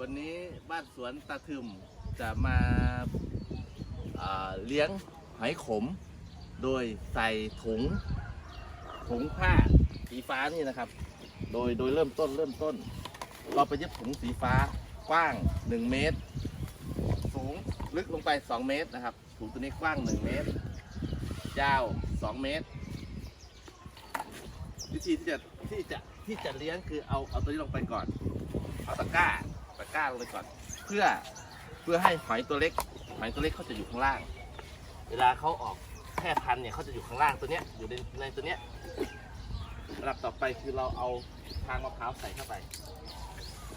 วันนี้บ้านสวนตาทึมจะมาาเลี้ยงหอยขม โดยใส่ถุงถุงผ้าสีฟ้านี่นะครับ โดยโดยเริ่มต้นเริ่มต้น เราไปยึดถุงสีฟ้ากว้าง 1 เมตร สูงลึกลงไป 2 เมตรนะครับถุงตัวนี้กว้าง 1 เมตร ยาว 2 เมตร วิธีที่จะที่จะที่จะเลี้ยงคือเอาเอาตัวนี้ลงไปก่อนเอาตะกร้า ก้าลงไปก่อน เพื่อเพื่อให้หอยตัวเล็กหอยตัวเล็กเขาจะอยู่ข้างล่าง เวลาเขาออกแพร่พันธุ์เนี่ยเขาจะอยู่ข้างล่างตัวเนี้ยอยู่ในในตัวเนี้ยระดับต่อไปคือเราเอาทางมะพร้าวใส่เข้าไป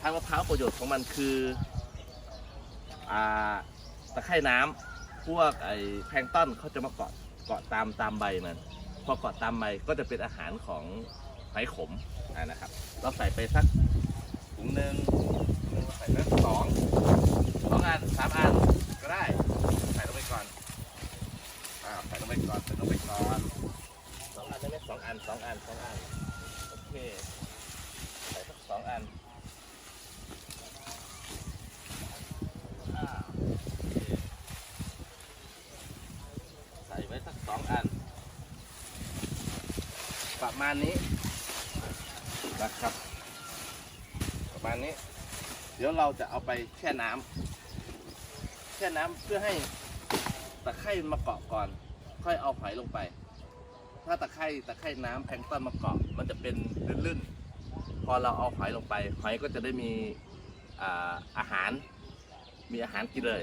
ทางมะพร้าวประโยชน์ของมันคืออ่าตะไคร่น้ำพวกไอ้แพลงต้นเขาจะมาเกาะเกาะตามตามใบมันพอเกาะตามใบก็จะเป็นอาหารของหอยขมอ่านะครับ เราใส่ไปสักถุงหนึ่ง ใส่สักสองสองอันสามอันก็ได้ ใส่ลงไปก่อนอ่าใส่ลงไปก่อนใส่ลงไปก่อนสองอันได้ไหมสองอันสองอันสองอันโอเคใส่สักสองอันใส่ไว้สักสองอัน ประมาณนี้นะครับประมาณนี้ เดี๋ยวเราจะเอาไปแช่น้ำแช่น้ำเพื่อให้ตะไคร่มาเกาะก่อน ค่อยเอาหอยลงไป ถ้าตะไคร่ตะไคร่น้ำแพลงต้นมาเกาะมันจะเป็นลื่นๆ พอเราเอาหอยลงไปหอยก็จะได้มีอาอาหาร มีอาหารกินเลย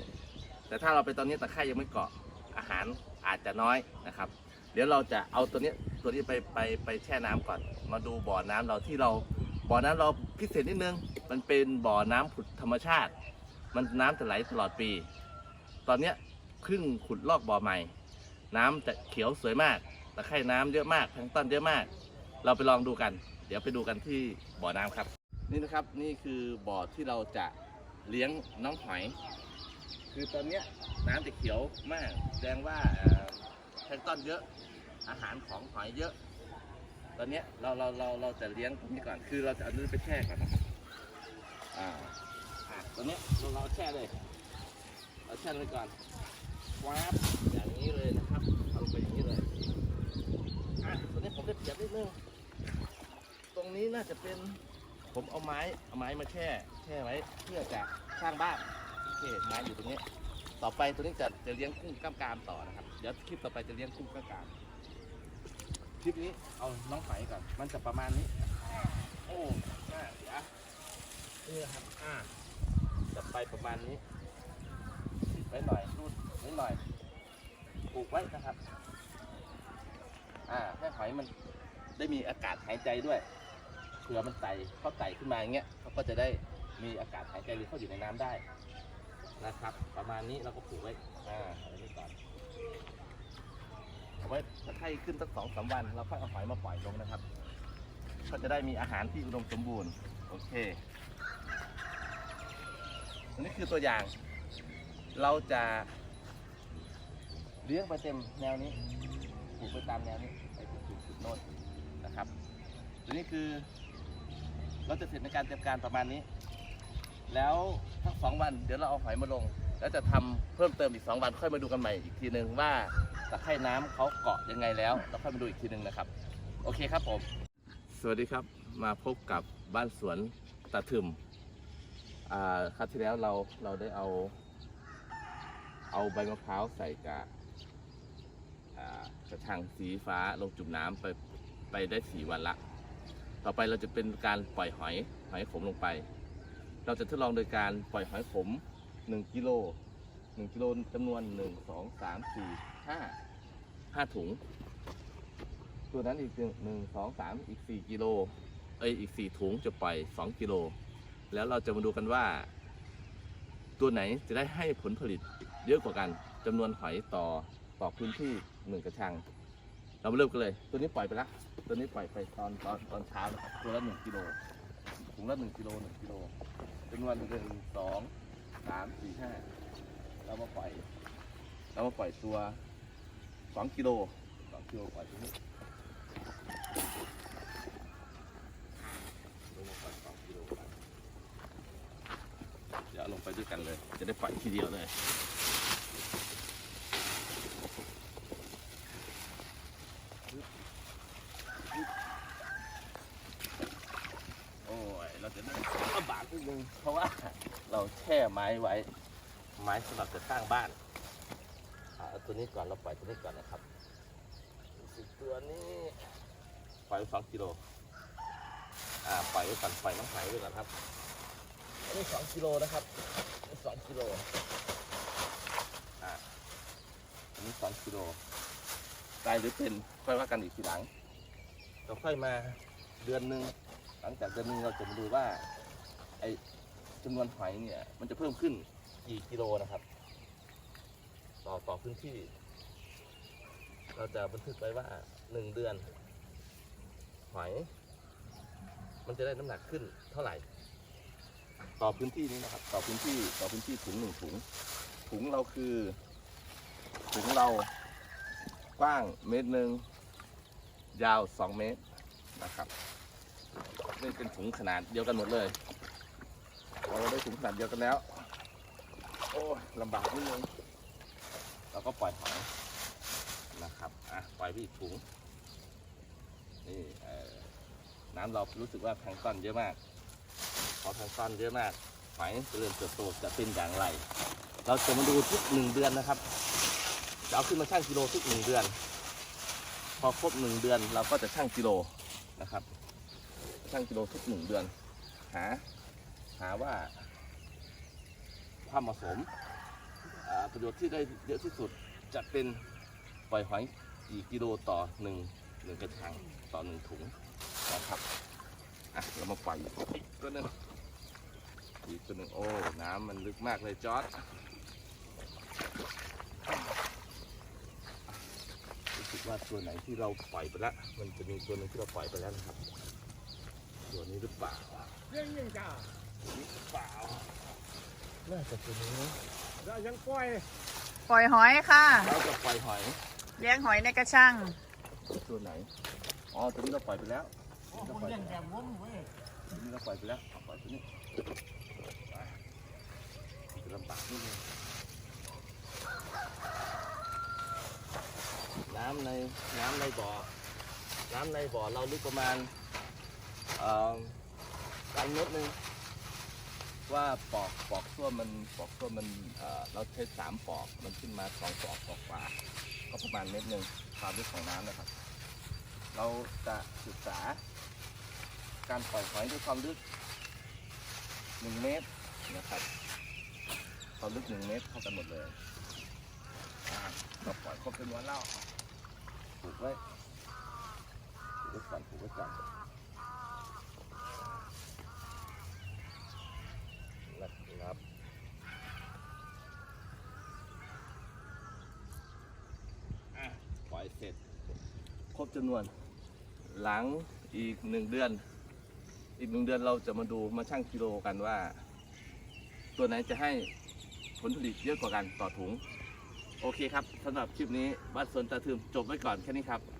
แต่ถ้าเราไปตอนนี้ตะไคร่ยังไม่เกาะอาหารอาจจะน้อยนะครับ เดี๋ยวเราจะเอาตัวนี้ตัวนี้ไปไปไปแช่น้ำก่อน มาดูบ่อน้ำเราที่เราบ่อน้ำเราพิเศษนิดนึง มันเป็นบ่อน้ำผุดธรรมชาติ มันน้ำจะไหลตลอดปี ตอนเนี้ยเพิ่งขุดลอกบ่อใหม่ น้ำจะเขียวสวยมากตะไคร่น้ำเยอะมากแพลงก์ต้นเยอะมาก เราไปลองดูกัน เดี๋ยวไปดูกันที่บ่อน้ำครับ นี่นะครับนี่คือบ่อที่เราจะเลี้ยงน้องหอย คือตอนเนี้ยน้ำจะเขียวมากแสดงว่าเอ่อแพลงก์ต้นเยอะ อาหารของหอยเยอะ ตอนเนี้ยเราเราเราเราจะเลี้ยงตรงนี้ก่อน คือเราจะเอาเนื้อไปแช่ก่อนนะครับ อ่าตอนนี้เราเราแช่เลย เราแช่เลยก่อนวาบอย่างนี้เลยนะครับ เอาลงไปอย่างนี้เลย อะตอนนี้ผมจะเปียกนิดนึง ตรงนี้น่าจะเป็น ผมเอาไม้เอาไม้มาแช่ แช่ไว้เพื่อจะสร้างบ้านโอเคไม้อยู่ตรงนี้ ต่อไปตัวนี้จะจะเลี้ยงกุ้งกล้ามกรามต่อนะครับ เดี๋ยวคลิปต่อไปจะเลี้ยงกุ้งกล้ามกรามคลิปนี้เอาน้องไฝก่อน มันจะประมาณนี้ โอ้น่าเสียนี่ ครับ อ่าจะไปประมาณนี้ติดไว้หน่อยรูดไว้หน่อยปลูกไว้นะครับ อ่าให้หอยมันได้มีอากาศหายใจด้วยเผื่อมันไต่เขาไต่ขึ้นมาอย่างเงี้ยเขาก็จะได้มีอากาศหายใจหรือเขาอยู่ในน้ำได้นะครับ ประมาณนี้เราก็ปลูกไว้อ่าไว้ก่อนเอาไว้ถ้าไข้ขึ้นสักสองสามวันเราค่อยเอาหอยมาปล่อยลงนะครับ ก็จะได้มีอาหารที่อุดมสมบูรณ์ โอเค อันนี้คือตัวอย่าง เราจะเลี้ยงไปเต็มแนวนี้ปลูกไปตามแนวนี้ไปถึงจุดจุดโน้นนะครับตัวนี้คือเราจะเสร็จในการเตรียมการประมาณนี้ แล้วทั้งสองวันเดี๋ยวเราเอาหอยมาลง แล้วจะทำเพิ่มเติมอีกสองวันค่อยมาดูกันใหม่อีกทีหนึ่งว่าตะไคร่น้ำเขาเกาะยังไงแล้วเราค่อยมาดูอีกทีหนึ่งนะครับ โอเคครับผม สวัสดีครับมาพบกับบ้านสวน ตาทึมอ่าครั้งที่แล้วเราเราได้เอา เอาใบมะพร้าวใส่กับอ่ากระชังสีฟ้าลงจุ่มน้ำไปไปได้สี่วันละ ต่อไปเราจะเป็นการปล่อยหอยหอยขมลงไป เราจะทดลองโดยการปล่อยหอยขม1กิโล1กิโลจำนวน1 2 3 4 5 5ถุง ตัวนั้นอีกหนึ่งสองสามอีก4กิโล อ้ยอีก4ถุงจะปล่อย2กิโล แล้วเราจะมาดูกันว่า ตัวไหนจะได้ให้ผลผลิตเยอะกว่ากันจำนวนหอยต่อต่อพื้นที่หนึ่งกระชัง เรามาเริ่มกันเลย ตัวนี้ปล่อยไปละตัวนี้ปล่อยไปตอนตอนตอนเช้านะครับตัวละหนึ่งกิโลถุงละหนึ่งกิโลหนึ่งกิโลจำนวนหนึ่งสองสามสี่ห้าเรามาปล่อย เรามาปล่อยตัวสองกิโลสองกิโลปล่อยตัวนี้ ลงมาลงไปด้วยกันเลย จะได้ปล่อยทีเดียวเลยโอ้ยเราจะนั่งลำบากนิดนึงเพราะว่าเราแช่ไม้ไว้ ไม้สำหรับจะสร้างบ้านเอาตัวนี้ก่อนเราปล่อยตัวนี้ก่อนนะครับสิตัวนี้ปล่อยไว้สองกิโลอ่าปล่อยไว้ก่อนปล่อยน้องไหไว้ก่อนครับ นนี้สองกิโลนะครับนี่สองกิโลอ่าอันนี้สองกิโลได้หรือเป็นค่อยว่ากันอีกทีหลังเราค่อยมาเดือนหนึ่งหลังจากเดือนหนึงเราจะมาดูว่าไอจำนวนหอยเนี่ย มันจะเพิ่มขึ้นกี่กิโลนะครับ ต่อต่อพื้นที่ เราจะบันทึกไว้ว่าหนึ่งเดือน หอย มันจะได้น้ำหนักขึ้นเท่าไหร่ ต่อพื้นที่นี้นะครับ ต่อพื้นที่ต่อพื้นที่ถุงหนึ่งถุง ถุงเราคือถุงเรากว้างเมตรหนึ่งยาวสองเมตรนะครับนี่เป็นถุงขนาดเดียวกันหมดเลยพอเราได้ถุงขนาดเดียวกันแล้ว โอ้ลำบากนิดนึงเราก็ปล่อยหอยนะครับอะปล่อยไปอีกถุงนี่น้ำเรารู้สึกว่าแพลงต้นเยอะมาก พองก์ต้นเยอะมากหอยเจริญเติบโตจะเป็นอย่างไร เราจะมาดูทุกหนึ่งเดือนนะครับจะเอาขึ้นมาชั่งกิโลทุกหนึ่งเดือน พอครบหนึ่งเดือนเราก็จะชั่งกิโลนะครับชั่งกิโลทุกหนึ่งเดือน หา หาว่าความเหมาะสมประโยชน์ที่ได้เยอะที่สุดจะเป็นปล่อยหอยกี่กิโลต่อหนึ่งหนึ่งกระชังต่อหนึ่งถุงนะครับอะเรามาปล่อยอีกตัวหนึ่ง อีกตัวหนึ่งโอ้ น้ำมันลึกมากเลยจอร์ดรู้สึกว่าตัวไหนที่เราปล่อยไปแล้ว มันจะมีตัวหนึ่งที่เราปล่อยไปแล้วนะครับ ตัวนี้หรือเปล่าเรื่องยังจ้าตัวนี้หรือเปล่าน่าจะตัวนี้เรายังปล่อยปล่อยหอยค่ะเราจะปล่อยหอย เลี้ยงหอยในกระชัง ตัวไหน อ๋อ ตัวนี้เราปล่อยไปแล้วผมยังแกมวนเว้ยตัวนี้เราปล่อยไปแล้วเอาปล่อยตัวนี้ไปจะ ลำบากนิดนึงน้ำในน้ำในบ่อ น้ำในบ่อเราลึกประมาณอ่อการเมตรหนึ่งว่าปอกปอกส้วมันปอกส้วมันเราใช้สามปอกมันขึ้นมาสองปอกปอกกว่าก็ประมาณเมตรหนึ่งความลึกของน้ำนะครับ เราจะศึกษา การปล่อยหอยด้วยความลึกหนึ่งเมตรนะครับ ความลึกหนึ่งเมตรเท่ากันหมดเลยเราปล่อยครบจำนวนแล้วผูกไว้ผูกไว้ก่อนผูกไว้ก่อนนะครับปล่อยเสร็จ ครบจำนวน หลังอีกหนึ่งเดือน อีกหนึ่งเดือนเราจะมาดูมาชั่งกิโลกันว่า ตัวไหนจะให้ ลผลิตเยอะกว่ากันต่อถุง โอเคครับสำหรับคลิปนี้บ้านสวนตาทึมจบไว้ก่อนแค่นี้ครับ